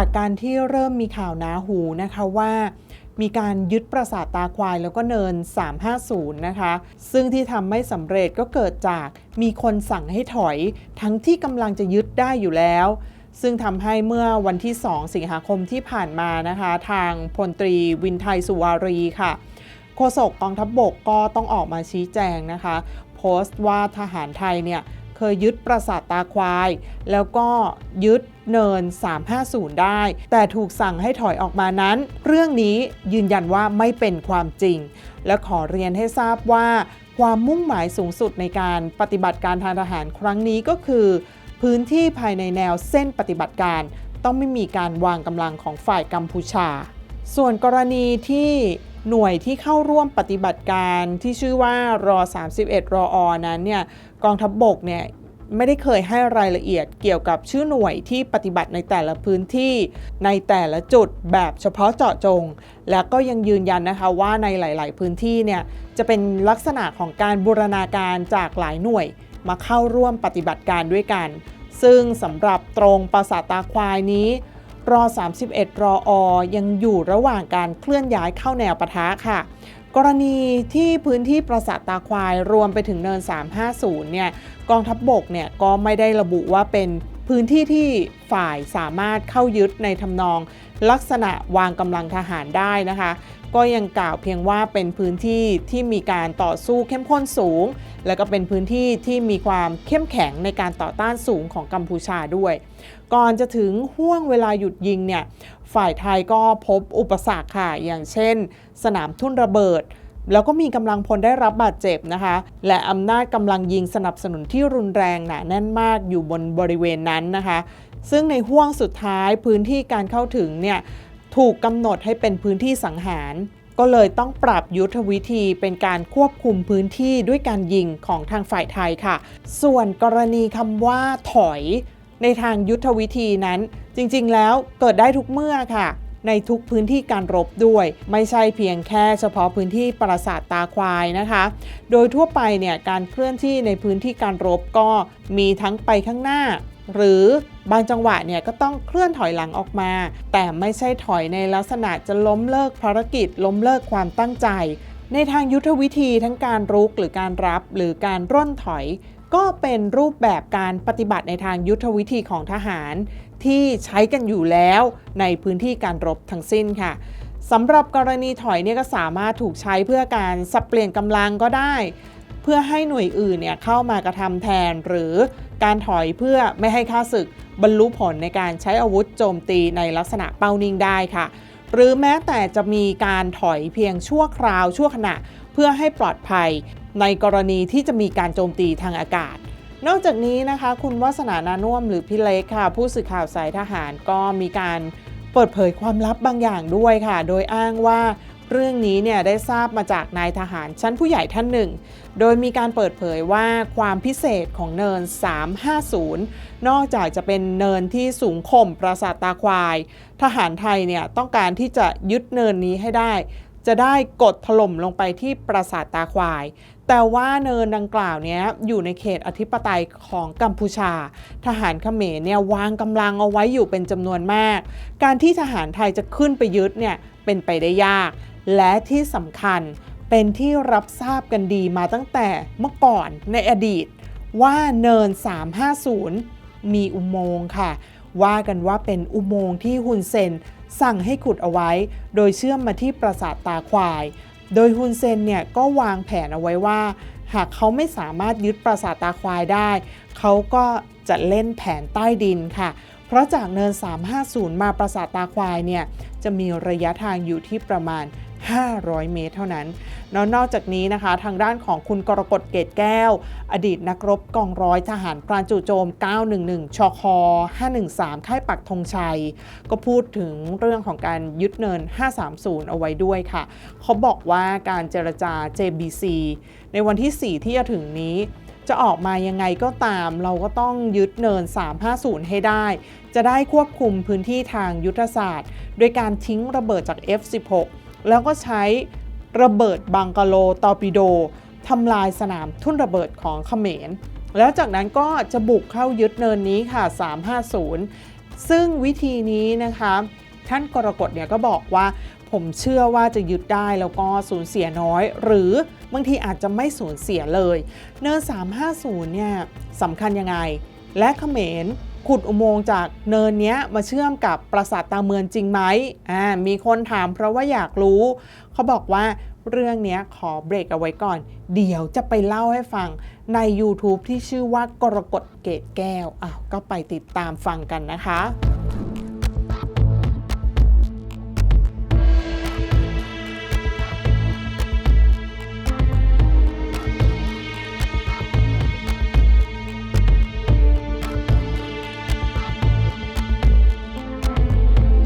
จากการที่เริ่มมีข่าวหนาหูนะคะว่ามีการยึดปราสาทตาควายแล้วก็เนิน 350 นะคะ ซึ่งที่ทำไม่สำเร็จก็เกิดจากมีคนสั่งให้ถอย ทั้งที่กำลังจะยึดได้อยู่แล้ว ซึ่งทำให้เมื่อวันที่ 2 สิงหาคมที่ผ่านมานะคะ ทางพลตรีวินไทยสุวารีค่ะ โฆษกกองทัพบบกก็ต้องออกมาชี้แจงนะคะ โพสต์ว่าทหารไทยเนี่ย เคยยึดปราสาทตาควาย แล้วก็ยึดเนิน 350 ได้ แต่ถูกสั่งให้ถอยออกมานั้น เรื่องนี้ยืนยันว่าไม่เป็นความจริง และขอเรียนให้ทราบว่า ความมุ่งหมายสูงสุดในการปฏิบัติการทางทหารครั้งนี้ก็คือ พื้นที่ภายในแนวเส้นปฏิบัติการต้องไม่มีการวางกำลังของฝ่ายกัมพูชา ส่วนกรณีที่ หน่วยที่เข้าร่วมปฏิบัติการที่ชื่อว่ารอ 31 รออนั้นเนี่ยกองทัพบบกเนี่ยไม่ได้เคยให้รายละเอียดเกี่ยวกับชื่อหน่วยที่ปฏิบัติในแต่ละพื้นที่ในแต่ละจุดแบบเฉพาะเจาะจง แล้วก็ยังยืนยันนะคะว่าในหลาย ๆ พื้นที่เนี่ยจะเป็นลักษณะของการบูรณาการจากหลายหน่วยมาเข้าร่วมปฏิบัติการด้วยกัน ซึ่งสำหรับตรงปราสาทตาควายนี้ รอ 31 รออยังอยู่ระหว่างการเคลื่อนย้ายเข้าแนวปะทะค่ะ กรณีที่พื้นที่ปราสาทตาควายรวมไปถึงเนิน 350 เนี่ยกองทัพบบกเนี่ยก็ไม่ได้ระบุว่าเป็นพื้นที่ที่ฝ่ายสามารถเข้ายึดในทำนองลักษณะวางกำลังทหารได้นะคะ ก็ยังกล่าวเพียงว่าเป็นพื้นที่ที่มีการต่อสู้เข้มข้นสูง และก็เป็นพื้นที่ที่มีความเข้มแข็งในการต่อต้านสูงของกัมพูชาด้วย ก่อนจะถึงห่วงเวลาหยุดยิงเนี่ยฝ่ายไทยก็พบอุปสรรคค่ะอย่างเช่น สนามทุ่นระเบิดแล้วก็มีกำลังพลได้รับบาดเจ็บนะคะ และอำนาจกำลังยิงสนับสนุนที่รุนแรงหนาแน่นมากอยู่บนบริเวณนั้นนะคะ ซึ่งในห่วงสุดท้ายพื้นที่การเข้าถึงเนี่ย ถูกกำหนดให้เป็นพื้นที่สังหาร ก็เลยต้องปรับยุทธวิธีเป็นการควบคุมพื้นที่ด้วยการยิงของทางฝ่ายไทยค่ะ ส่วนกรณีคำว่าถอยในทางยุทธวิธีนั้น จริงๆ แล้วเกิดได้ทุกเมื่อค่ะ ในทุกพื้นที่การรบด้วย ไม่ใช่เพียงแค่เฉพาะพื้นที่ปราสาทตาควายนะคะ โดยทั่วไปเนี่ยการเคลื่อนที่ในพื้นที่การรบก็มีทั้งไปข้างหน้า หรือบางจังหวะเนี่ยก็ต้องเคลื่อนถอยหลังออกมา แต่ไม่ใช่ถอยในลักษณะจะล้มเลิกภารกิจ ล้มเลิกความตั้งใจ ในทางยุทธวิธีทั้งการรุกหรือการรับหรือการร่นถอย ก็เป็นรูปแบบการปฏิบัติในทางยุทธวิธีของทหาร ที่ใช้กันอยู่แล้วในพื้นที่การรบทั้งสิ้นค่ะสำหรับกรณีถอยเนี่ยก็สามารถถูกใช้เพื่อการสับเปลี่ยนกำลังก็ได้ พื่อให้หน่วยอื่นเนี่ยเข้ามากระทำแทนหรือการถอยเพื่อไม่ให้ค่าศึกบรรลุผลในการใช้อาวุธโจมตีในลักษณะเป้านิ่งได้ค่ะ หรือแม้แต่จะมีการถอยเพียงชั่วคราวชั่วขณะเพื่อให้ปลอดภัย ในกรณีที่จะมีการโจมตีทางอากาศนอกจากนี้นะคะคุณวัฒนานานุ่มหรือพี่เล็กค่ะ ผู้สื่อข่าวสายทหารก็มีการเปิดเผยความลับบางอย่างด้วยค่ะ โดยอ้างว่า เรื่องนี้เนี่ยได้ทราบมาจากนายทหารชั้นผู้ใหญ่ท่านหนึ่ง โดยมีการเปิดเผยว่าความพิเศษของเนิน 350 นอกจากจะเป็นเนินที่สูงข่มปราสาทตาควาย ทหารไทยเนี่ยต้องการที่จะยึดเนินนี้ให้ได้ จะได้กดถล่มลงไปที่ปราสาทตาควายแต่ว่าเนินดังกล่าวเนี้ยอยู่ในเขตอธิปไตยของกัมพูชา ทหารเขมรเนี่ยวางกำลังเอาไว้อยู่เป็นจำนวนมาก การที่ทหารไทยจะขึ้นไปยึดเนี่ยเป็นไปได้ยาก และที่สำคัญเป็นที่รับทราบกันดีมาตั้งแต่เมื่อก่อนในอดีต ว่าเนิน 350 มีอุโมงค์ค่ะ ว่ากันว่าเป็นอุโมงค์ที่ฮุนเซนสั่งให้ขุดเอาไว้ โดยเชื่อมมาที่ปราสาทตาควาย โดยฮุนเซนเนี่ยก็วางแผนเอาไว้ว่า หากเขาไม่สามารถยึดปราสาทตาควายได้ เขาก็จะเล่นแผนใต้ดินค่ะ เพราะจากเนิน 350 มาปราสาทตาควายเนี่ยจะมีระยะทางอยู่ที่ประมาณ 500 เมตรเท่านั้นนอกจากนี้นะคะ ทางด้านของคุณกรกฎเกตแก้ว อดีตนักรบกองร้อยทหารพรานจู่โจม 911 ชค 513 ค่ายปักธงชัย ก็พูดถึงเรื่องของการยึดเนิน 530 เอาไว้ด้วยค่ะ เขาบอกว่าการเจรจา JBC ในวันที่ 4 ที่จะถึงนี้จะออกมายังไงก็ตาม เราก็ต้องยึดเนิน 350 ให้ได้ จะได้ควบคุมพื้นที่ทางยุทธศาสตร์ โดยการทิ้งระเบิดจาก F16 แล้วก็ใช้ระเบิดบังกะโลตอร์ปิโดทำลายสนามทุ่นระเบิดของเขมร แล้วจากนั้นก็จะบุกเข้ายึดเนินนี้ค่ะ 350 ซึ่งวิธีนี้นะคะท่านกรกฎเนี่ยก็บอกว่าผมเชื่อว่าจะยึดได้แล้วก็สูญเสียน้อย หรือบางทีอาจจะไม่สูญเสียเลย เนิน 350 เนี่ยสำคัญยังไง และเขมร ขุดอุโมงค์จากเนินเนี้ยมาเชื่อมกับปราสาทตาเมืองจริงไหมอ่ามีคนถามเพราะว่าอยากรู้ เขาบอกว่าเรื่องเนี้ยขอเบรกเอาไว้ก่อน เดี๋ยวจะไปเล่าให้ฟังใน YouTube ที่ชื่อว่ากรกฎเกตแก้วอ้าวก็ไปติดตามฟังกันนะคะ